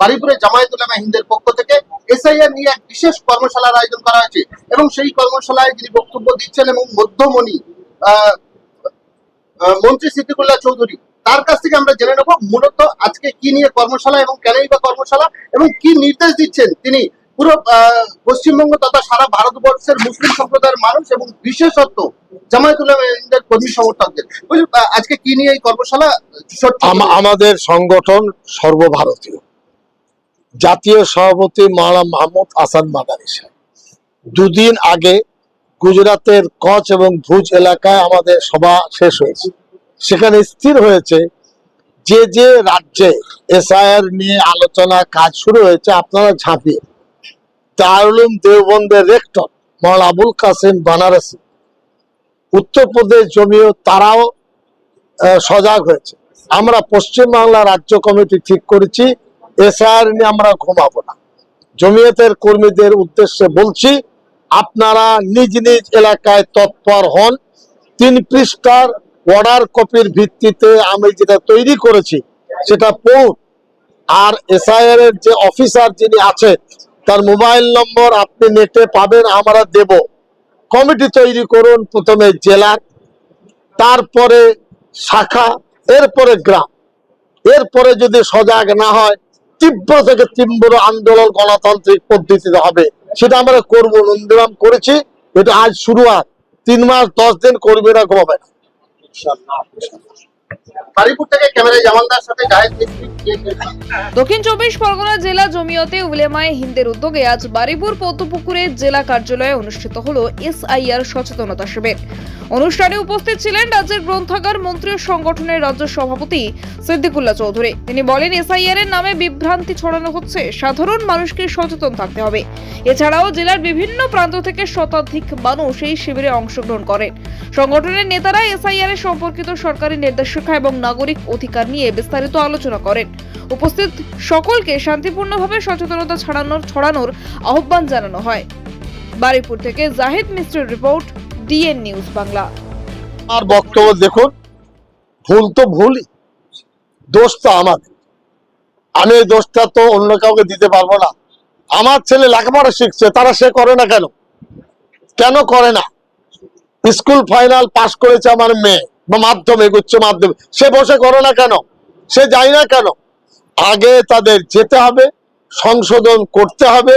বারিপুরে জামায়াত উলামা হিন্দের পক্ষ থেকে এসআইআর নিয়ে এক বিশেষ কর্মশালার আয়োজন করা হয়েছে এবং সেই কর্মশালায় যিনি বক্তব্য দিচ্ছেন এবং মধ্যমণি মন্ত্রী সিদ্দিকুল্লাহ চৌধুরী, তার কাছ থেকে আমরা জেনে নেব মূলত আজকে কি নিয়ে কর্মশালা এবং কেনই বা কর্মশালা এবং কি নির্দেশ দিচ্ছেন তিনি। পুরো পশ্চিমবঙ্গ তথা সারা ভারতবর্ষের মুসলিম সম্প্রদায়ের মানুষ এবং বিশেষত জামায়াতুল্লাহ কর্মী সমর্থকদের। আজকে কি নিয়ে এই কর্মশালা আমাদের সংগঠন সর্বভারতীয়। জাতীয় সভাপতি মাওলানা মাহমুদ হাসান মাদানী সাহেব। দুদিন আগে গুজরাতের কচ এবং ভুজ এলাকায় আমাদের সভা শেষ হয়েছে। সেখানে স্থির হয়েছে যে যে রাজ্যে এসআইআর নিয়ে আলোচনা কাজ শুরু হয়েছে, আপনারা ঝাঁপিয়ে দারুলুম দেওবন্দের রেক্টর মৌলানা আবুল কাসিম বানারসি, উত্তরপ্রদেশ জমিও তারাও সজাগ হয়েছে। আমরা পশ্চিমবাংলা রাজ্য কমিটি ঠিক করেছি এসআর নিয়ে আমরা ঘুমাবো না। জমিয়তের কর্মীদের উদ্দেশ্যে বলছি, আপনারা নিজ নিজ এলাকায় তৎপর হন। তিন পৃষ্ঠার অর্ডার কপির ভিত্তিতে আমি যেটা তৈরি করেছি, সেটা পড়ুন। আর এসআইআর এর যে অফিসার যিনি আছেন, তার মোবাইল নম্বর আপনি নেটে পাবেন, আমরা দেব। কমিটি তৈরি করুন, প্রথমে জেলার, তারপরে শাখা, এরপরে গ্রাম। এরপরে যদি সজাগ না হয় তীব্র থেকে তীব্র আন্দোলন গণতান্ত্রিক পদ্ধতিতে হবে। সেটা আমরা করব নন্দীরাম করেছি। এটা আজ শুরু আর তিন মাস, দশ দিন করবে না। কমাবে দক্ষিণ চব্বিশ পরগনা জেলা জমিয়তে উলেমায়ে হিন্দের উদ্যোগে আজ বারিপুর পদ্মপুকুরে জেলা কার্যালয়ে অনুষ্ঠিত হল এসআইআর সচেতনতা শিবির। অনুষ্ঠানে উপস্থিত ছিলেন রাজ্যের গ্রন্থাগার মন্ত্রী সংগঠনের রাজ্য সভাপতি সিদ্দিকুল্লাহ চৌধুরী। তিনি বলেন, এসআইআর এর নামে বিভ্রান্তি ছড়ানো হচ্ছে। সাধারণ মানুষকে সচেতন থাকতে হবে। এছাড়াও জেলার বিভিন্ন প্রান্ত থেকে শতাধিক মানুষ এই শিবিরে অংশগ্রহণ করেন। সংগঠনের নেতারা এসআইআর সম্পর্কিত সরকারি নির্দেশিকা এবং নাগরিক অধিকার নিয়ে বিস্তারিত আলোচনা করেন। উপস্থিত সকলকে শান্তিপূর্ণভাবে সচেতনতা ছড়ানোর ছড়ানোর আহ্বান জানানো হয়। বারিপুর থেকে জাহিদ মিস্ত্রির রিপোর্ট, ডিএন নিউজ বাংলা। আর বক্তব্য দেখুন, ভুল তো ভুলই দোষ তো আমার। আমি এই দোষটা তো অন্য কাউকে দিতে পারব না। আমার ছেলে লেখাপড়া শিখছে, তারা সে করে না কেন? কেন করে না? স্কুল ফাইনাল পাশ করেছে আমার মেয়ে। বা মাধ্যমিক উচ্চ মাধ্যমিক সে বসে করো না কেন? সে যায় না কেন? আগে তাদের যেতে হবে, সংশোধন করতে হবে,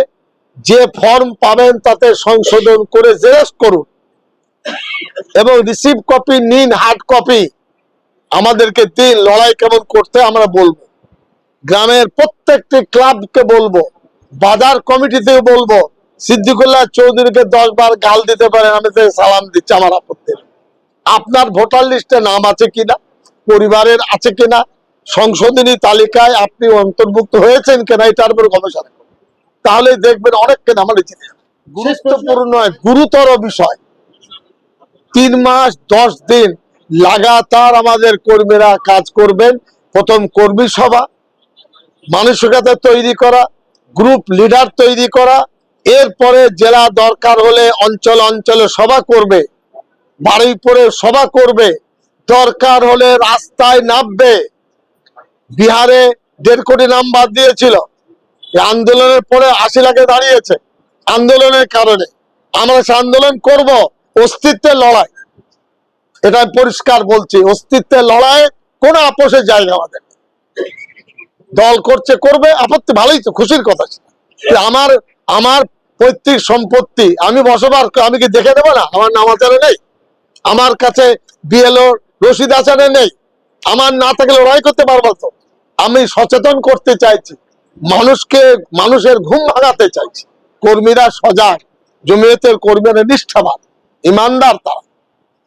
যে ফর্ম পাবেন তাতে সংশোধন করে জেরক্স করুন। এবং রিসিভ কপি নিন হার্ড কপি আমাদেরকে দিন, লড়াই কেমন করতে আমরা বলব। গ্রামের প্রত্যেকটি ক্লাবকে বলব, বাজার কমিটিতে বলব, সিদ্দিকুল্লাহ চৌধুরীকে দশ বার গাল দিতে পারেন, আমি সালাম দিচ্ছি আমার আপত্তি। আপনার ভোটার লিস্টে নাম আছে কিনা, পরিবারের আছে কিনা, সংশোধনী তালিকায় আপনি অন্তর্ভুক্ত হয়েছেন কিনা এটার উপর গবেষণা তাহলে দেখবেন নাম লিখে দেবেন। গুরুত্বপূর্ণ গুরুতর বিষয়, তিন মাস, দশ দিন লাগাতার আমাদের কর্মীরা কাজ করবেন। প্রথম কর্মী সভা, মানসিকতা তৈরি করা, গ্রুপ লিডার তৈরি করা, এরপরে জেলা দরকার হলে অঞ্চল অঞ্চলে সভা করবে। বাড়ি পরে সভা করবে। দরকার হলে রাস্তায় নামবে। বিহারে দেড় কোটি নাম্বার দিয়েছিল। আন্দোলনের পরে আশি লাখে দাঁড়িয়েছে। আন্দোলনের কারণে আমরা সে আন্দোলন করব অস্তিত্বের লড়াই। এটা পরিষ্কার বলছি অস্তিত্বের লড়াই কোনো আপোষের জায়গা আমাদের দল করছে, করবে, আপত্তি ভালোই তো, খুশির কথা আমার আমার পৈতৃক সম্পত্তি, আমি বসবাস, আমি কি দেখে দেবো না? আমার নাম আচারে নেই। আমার কাছে বিএলও রশিদ আচারে নেই। আমার না থাকলে লড়াই করতে পারব তো। আমি সচেতন করতে চাইছি। মানুষকে, মানুষের ঘুম ভাঙাতে চাইছি। কর্মীরা সজাগ, জমিয়তের কর্মীরা নিষ্ঠাবান, ইমানদার তারা।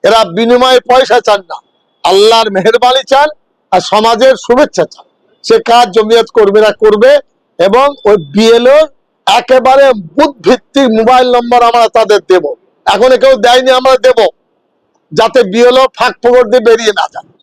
এরা বিনিময়ে পয়সা চান না। আল্লাহর মেহরবানি চান আর সমাজের শুভেচ্ছা চান। সে কাজ জমিয়ত কর্মীরা করবে এবং ওই বিএলও একেবারে বুথ ভিত্তিক মোবাইল নম্বর আমরা তাদের দেব। এখন কেউ দেয়নি, আমরা দেব। যাতে বিএলও ফাঁক ফোকর দিয়ে বেরিয়ে না যান